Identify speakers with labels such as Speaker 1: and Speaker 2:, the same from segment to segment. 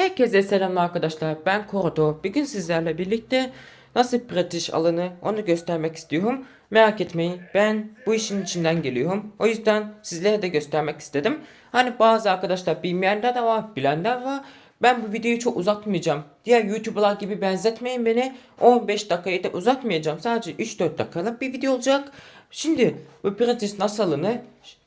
Speaker 1: Herkese selamlar arkadaşlar. Ben Korodo. Bugün sizlerle birlikte nasıl pratiş alanı onu göstermek istiyorum. Merak etmeyin ben bu işin içinden geliyorum. O yüzden sizlere de göstermek istedim. Hani bazı arkadaşlar bilmeyenler de var, bilenler var. Ben bu videoyu çok uzatmayacağım. Diğer YouTuber'lar gibi benzetmeyin beni. 15 dakikayı da uzatmayacağım. Sadece 3-4 dakikalık bir video olacak. Şimdi bu pratiş nasıl alınır?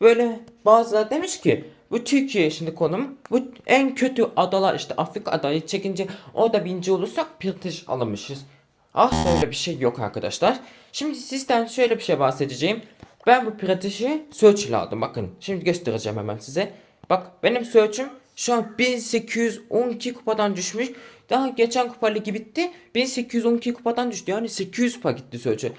Speaker 1: Böyle bazıları demiş ki bu Türkiye şimdi konum. Bu en kötü adalar işte Afrika adayı çekince orada birinci olursak pratiş alınmışız. Asla öyle bir şey yok arkadaşlar. Şimdi sizden şöyle bir şey bahsedeceğim. Ben bu pratişi search ile aldım bakın. Şimdi göstereceğim hemen size. Bak benim search'üm şu an 1812 kupadan düşmüş. Daha geçen kupa ligi bitti. 1812 kupadan düştü. Yani 800 kupa gitti search'e.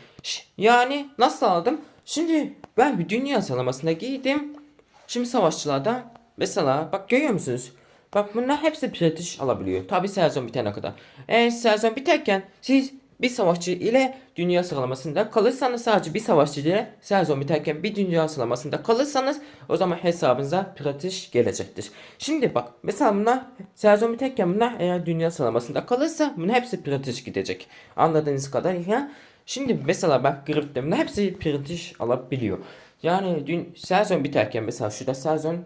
Speaker 1: Yani nasıl aldım? Şimdi ben bir dünya sıralamasına giydim. Şimdi savaşçılarda mesela bak görüyor musunuz? Bak bunlar hepsi pratiş alabiliyor. Tabi sezon bitene kadar. Eğer sezon biterken siz bir savaşçı ile dünya sıralamasında kalırsanız sadece bir savaşçı ile sezon biterken bir dünya sıralamasında kalırsanız o zaman hesabınıza pratiş gelecektir. Şimdi bak mesela bunlar sezon biterken bunlar eğer dünya sıralamasında kalırsa bunun hepsi pratiş gidecek. Anladığınız kadar ya. Şimdi mesela bak grifte bunlar hepsi pratiş alabiliyor. Yani dün sezon biterken mesela şurada sezon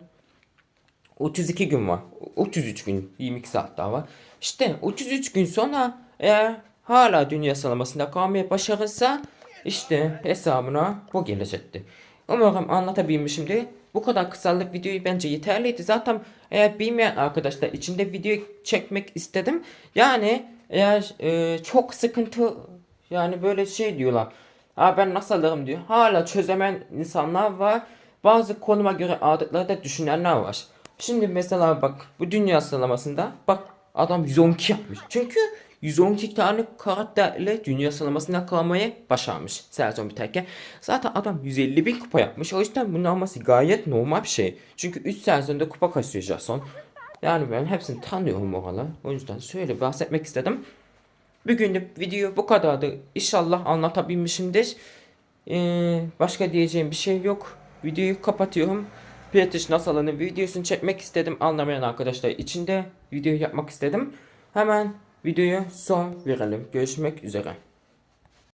Speaker 1: 32 gün var. 33 gün 22 saat daha var. İşte 33 gün sonra eğer hala dünya sıralamasında kalmaya başarırsa işte hesabına bu gelecekti. Umarım anlatabilmişimdir. Bu kadar kısalık videoyu bence yeterliydi. Zaten eğer bilmeyen arkadaşlar içinde video çekmek istedim. Yani eğer e, çok sıkıntı yani böyle şey diyorlar. Ha ben nasıl alırım diyor. Hala çözemeyen insanlar var. Bazı konuma göre aldıkları da düşünenler var. Şimdi mesela bak bu dünya sıralamasında bak adam 112 yapmış. Çünkü 112 tane karakterle dünya sıralamasında kalmayı başarmış sezon biterken. Zaten adam 150 bin kupa yapmış. O yüzden bunun alması gayet normal bir şey. Çünkü 3 sezonda kupa kasıyor Jason. Yani ben hepsini tanıyorum oralı. O yüzden şöyle bahsetmek istedim. Bugünlük video bu kadardı. İnşallah anlatabilmişimdir. Ee, başka diyeceğim bir şey yok. Videoyu kapatıyorum. Nasıl alınır videosunu çekmek istedim. Anlamayan arkadaşlar için de video yapmak istedim. Hemen videoya son verelim. Görüşmek üzere.